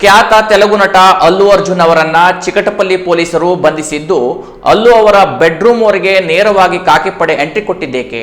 ಖ್ಯಾತ ತೆಲುಗು ನಟ ಅಲ್ಲು ಅರ್ಜುನ್ ಅವರನ್ನ ಚಿಕಟಪಲ್ಲಿ ಪೊಲೀಸರು ಬಂಧಿಸಿದ್ದು, ಅಲ್ಲು ಅವರ ಬೆಡ್ರೂಮ್ ವರೆಗೆ ನೇರವಾಗಿ ಕಾಕಿಪಡೆ ಎಂಟ್ರಿ ಕೊಟ್ಟಿದ್ದೇಕೆ?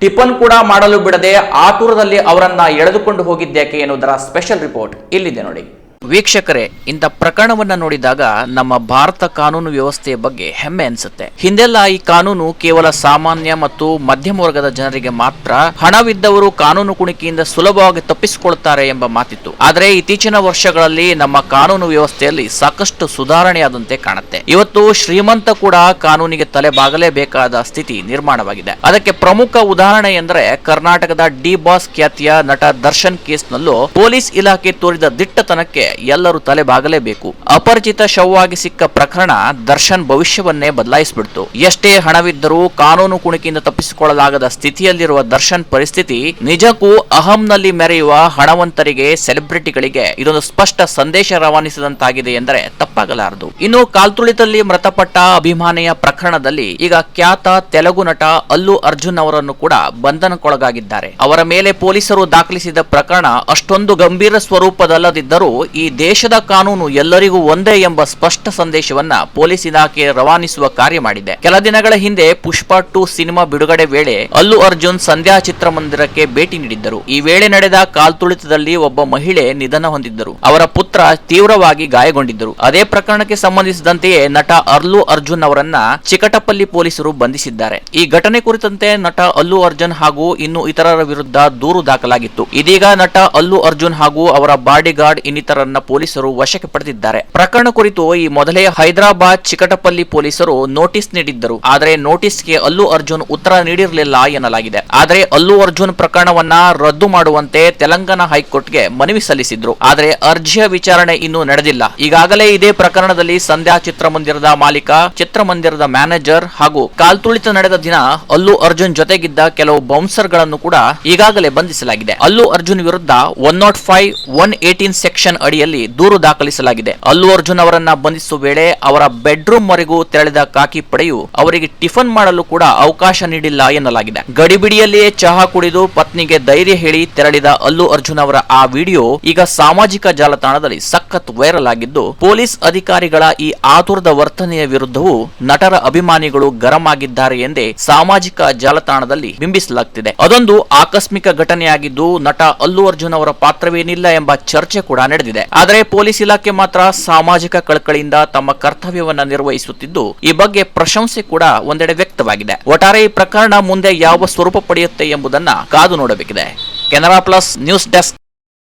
ಟಿಫನ್ ಕೂಡ ಮಾಡಲು ಬಿಡದೆ ಆತುರದಲ್ಲಿ ಅವರನ್ನ ಎಳೆದುಕೊಂಡು ಹೋಗಿದ್ದೇಕೆ ಎನ್ನುವುದರ ಸ್ಪೆಷಲ್ ರಿಪೋರ್ಟ್ ಇಲ್ಲಿದೆ ನೋಡಿ. ವೀಕ್ಷಕರೇ, ಇಂಥ ಪ್ರಕರಣವನ್ನ ನೋಡಿದಾಗ ನಮ್ಮ ಭಾರತ ಕಾನೂನು ವ್ಯವಸ್ಥೆಯ ಬಗ್ಗೆ ಹೆಮ್ಮೆ ಅನ್ಸುತ್ತೆ. ಹಿಂದೆಲ್ಲ ಈ ಕಾನೂನು ಕೇವಲ ಸಾಮಾನ್ಯ ಮತ್ತು ಮಧ್ಯಮ ವರ್ಗದ ಜನರಿಗೆ ಮಾತ್ರ ಹಣವಿದ್ದವರು ಕಾನೂನು ಕುಣಿಕೆಯಿಂದ ಸುಲಭವಾಗಿ ತಪ್ಪಿಸಿಕೊಳ್ತಾರೆ ಎಂಬ ಮಾತಿತ್ತು. ಆದರೆ ಇತ್ತೀಚಿನ ವರ್ಷಗಳಲ್ಲಿ ನಮ್ಮ ಕಾನೂನು ವ್ಯವಸ್ಥೆಯಲ್ಲಿ ಸಾಕಷ್ಟು ಸುಧಾರಣೆಯಾದಂತೆ ಕಾಣುತ್ತೆ. ಇವತ್ತು ಶ್ರೀಮಂತ ಕೂಡ ಕಾನೂನಿಗೆ ತಲೆಬಾಗಲೇಬೇಕಾದ ಸ್ಥಿತಿ ನಿರ್ಮಾಣವಾಗಿದೆ. ಅದಕ್ಕೆ ಪ್ರಮುಖ ಉದಾಹರಣೆ ಎಂದರೆ ಕರ್ನಾಟಕದ ಡಿ ಬಾಸ್ ಖ್ಯಾತಿಯ ನಟ ದರ್ಶನ್ ಕೇಸ್ನಲ್ಲೂ ಪೊಲೀಸ್ ಇಲಾಖೆ ತೋರಿದ ದಿಟ್ಟತನಕ್ಕೆ ಎಲ್ಲರೂ ತಲೆ ಬಾಗಲೇಬೇಕು ಅಪರಿಚಿತ ಶವವಾಗಿ ಸಿಕ್ಕ ಪ್ರಕರಣ ದರ್ಶನ್ ಭವಿಷ್ಯವನ್ನೇ ಬದಲಾಯಿಸಿಬಿಡ್ತು. ಎಷ್ಟೇ ಹಣವಿದ್ದರೂ ಕಾನೂನು ಕುಣಿಕೆಯಿಂದ ತಪ್ಪಿಸಿಕೊಳ್ಳಲಾಗದ ಸ್ಥಿತಿಯಲ್ಲಿರುವ ದರ್ಶನ್ ಪರಿಸ್ಥಿತಿ ನಿಜಕ್ಕೂ ಅಹಂನಲ್ಲಿ ಮೆರೆಯುವ ಹಣವಂತರಿಗೆ, ಸೆಲೆಬ್ರಿಟಿಗಳಿಗೆ ಇದೊಂದು ಸ್ಪಷ್ಟ ಸಂದೇಶ ರವಾನಿಸಿದಂತಾಗಿದೆ ಎಂದರೆ ತಪ್ಪಾಗಲಾರದು. ಇನ್ನು ಕಾಲ್ತುಳಿತಲ್ಲಿ ಮೃತಪಟ್ಟ ಅಭಿಮಾನಿಯ ಪ್ರಕರಣದಲ್ಲಿ ಈಗ ಖ್ಯಾತ ತೆಲುಗು ನಟ ಅಲ್ಲು ಅರ್ಜುನ್ ಅವರನ್ನು ಕೂಡ ಬಂಧನಕ್ಕೊಳಗಾಗಿದ್ದಾರೆ. ಅವರ ಮೇಲೆ ಪೊಲೀಸರು ದಾಖಲಿಸಿದ ಪ್ರಕರಣ ಅಷ್ಟೊಂದು ಗಂಭೀರ ಸ್ವರೂಪದಲ್ಲದಿದ್ದರೂ ಈ ದೇಶದ ಕಾನೂನು ಎಲ್ಲರಿಗೂ ಒಂದೇ ಎಂಬ ಸ್ಪಷ್ಟ ಸಂದೇಶವನ್ನ ಪೊಲೀಸ್ ಇಲಾಖೆ ರವಾನಿಸುವ ಕಾರ್ಯ ಮಾಡಿದೆ. ಕೆಲ ದಿನಗಳ ಹಿಂದೆ ಪುಷ್ಪ ಟು ಸಿನಿಮಾ ಬಿಡುಗಡೆ ವೇಳೆ ಅಲ್ಲು ಅರ್ಜುನ್ ಸಂಧ್ಯಾ ಚಿತ್ರಮಂದಿರಕ್ಕೆ ಭೇಟಿ ನೀಡಿದ್ದರು. ಈ ವೇಳೆ ನಡೆದ ಕಾಲ್ತುಳಿತದಲ್ಲಿ ಒಬ್ಬ ಮಹಿಳೆ ನಿಧನ ಹೊಂದಿದ್ದರು. ಅವರ ಪುತ್ರ ತೀವ್ರವಾಗಿ ಗಾಯಗೊಂಡಿದ್ದರು. ಅದೇ ಪ್ರಕರಣಕ್ಕೆ ಸಂಬಂಧಿಸಿದಂತೆಯೇ ನಟ ಅರ್ಲು ಅರ್ಜುನ್ ಅವರನ್ನ ಚಿಕಟಪಲ್ಲಿ ಪೊಲೀಸರು ಬಂಧಿಸಿದ್ದಾರೆ. ಈ ಘಟನೆ ಕುರಿತಂತೆ ನಟ ಅಲ್ಲು ಅರ್ಜುನ್ ಹಾಗೂ ಇನ್ನು ಇತರರ ವಿರುದ್ಧ ದೂರು ದಾಖಲಾಗಿತ್ತು. ಇದೀಗ ನಟ ಅಲ್ಲು ಅರ್ಜುನ್ ಹಾಗೂ ಅವರ ಬಾಡಿಗಾರ್ಡ್ ಇನ್ನಿತರನ್ನ ಪೊಲೀಸರು ವಶಕ್ಕೆ ಪಡೆದಿದ್ದಾರೆ. ಪ್ರಕರಣ ಕುರಿತು ಈ ಮೊದಲೇ ಹೈದರಾಬಾದ್ ಚಿಕಟಪಲ್ಲಿ ಪೊಲೀಸರು ನೋಟಿಸ್ ನೀಡಿದ್ದರು. ಆದರೆ ನೋಟಿಸ್ಗೆ ಅಲ್ಲು ಅರ್ಜುನ್ ಉತ್ತರ ನೀಡಿರಲಿಲ್ಲ ಎನ್ನಲಾಗಿದೆ. ಆದರೆ ಅಲ್ಲು ಅರ್ಜುನ್ ಪ್ರಕರಣವನ್ನ ರದ್ದು ಮಾಡುವಂತೆ ತೆಲಂಗಾಣ ಹೈಕೋರ್ಟ್ಗೆ ಮನವಿ ಸಲ್ಲಿಸಿದ್ರು. ಆದರೆ ಅರ್ಜಿಯ ವಿಚಾರಣೆ ಇನ್ನೂ ನಡೆದಿಲ್ಲ. ಈಗಾಗಲೇ ಇದೇ ಪ್ರಕರಣದಲ್ಲಿ ಸಂಧ್ಯಾ ಚಿತ್ರಮಂದಿರದ ಮಾಲೀಕ, ಚಿತ್ರಮಂದಿರದ ಮ್ಯಾನೇಜರ್ ಹಾಗೂ ಕಾಲ್ತುಳಿತ ನಡೆದ ದಿನ ಅಲ್ಲು ಅರ್ಜುನ್ ಜೊತೆಗಿದ್ದ ಕೆಲವು ಬೌನ್ಸರ್ಗಳನ್ನು ಕೂಡ ಈಗಾಗಲೇ ಬಂಧಿಸಲಾಗಿದೆ. ಅಲ್ಲು ಅರ್ಜುನ್ ವಿರುದ್ಧ one nought five one eighteen section ಅಡಿಯಲ್ಲಿ ದೂರು ದಾಖಲಿಸಲಾಗಿದೆ. ಅಲ್ಲು ಅರ್ಜುನ್ ಅವರನ್ನ ಬಂಧಿಸುವ ವೇಳೆ ಅವರ ಬೆಡ್ರೂಮ್ ವರೆಗೂ ತೆರಳಿದ ಕಾಕಿ ಪಡೆಯು ಅವರಿಗೆ ಟಿಫನ್ ಮಾಡಲು ಕೂಡ ಅವಕಾಶ ನೀಡಿಲ್ಲ ಎನ್ನಲಾಗಿದೆ. ಗಡಿಬಿಡಿಯಲ್ಲಿಯೇ ಚಹಾ ಕುಡಿದು ಪತ್ನಿಗೆ ಧೈರ್ಯ ಹೇಳಿ ತೆರಳಿದ ಅಲ್ಲು ಅರ್ಜುನ್ ಅವರ ಆ ವಿಡಿಯೋ ಈಗ ಸಾಮಾಜಿಕ ಜಾಲತಾಣದಲ್ಲಿ ಸಖತ್ ವೈರಲ್ ಆಗಿದ್ದು, ಪೊಲೀಸ್ ಅಧಿಕಾರಿಗಳ ಈ ಆತುರದ ವರ್ತನೆಯ ವಿರುದ್ಧವೂ ನಟರ ಅಭಿಮಾನಿಗಳು ಗರಂ ಆಗಿದ್ದಾರೆ ಎಂದೇ ಸಾಮಾಜಿಕ ಜಾಲತಾಣದಲ್ಲಿ ಬಿಂಬಿಸಲಾಗ್ತಿದೆ. ಅದೊಂದು ಆಕಸ್ಮಿಕ ಘಟನೆಯಾಗಿದ್ದು, ನಟ ಅಲ್ಲು ಅರ್ಜುನ್ ಅವರ ಪಾತ್ರವೇನಿಲ್ಲ ಎಂಬ ಚರ್ಚೆ ಕೂಡ ನಡೆದಿದೆ. ಆದರೆ ಪೊಲೀಸ್ ಇಲಾಖೆ ಮಾತ್ರ ಸಾಮಾಜಿಕ ಕಳಕಳಿಯಿಂದ ತಮ್ಮ ಕರ್ತವ್ಯವನ್ನ ನಿರ್ವಹಿಸುತ್ತಿದ್ದು, ಈ ಬಗ್ಗೆ ಪ್ರಶಂಸೆ ಕೂಡ ಒಂದೆಡೆ ವ್ಯಕ್ತವಾಗಿದೆ. ಒಟ್ಟಾರೆ ಈ ಪ್ರಕರಣ ಮುಂದೆ ಯಾವ ಸ್ವರೂಪ ಪಡೆಯುತ್ತೆ ಎಂಬುದನ್ನ ಕಾದು ನೋಡಬೇಕಿದೆ. Canara plus news desk.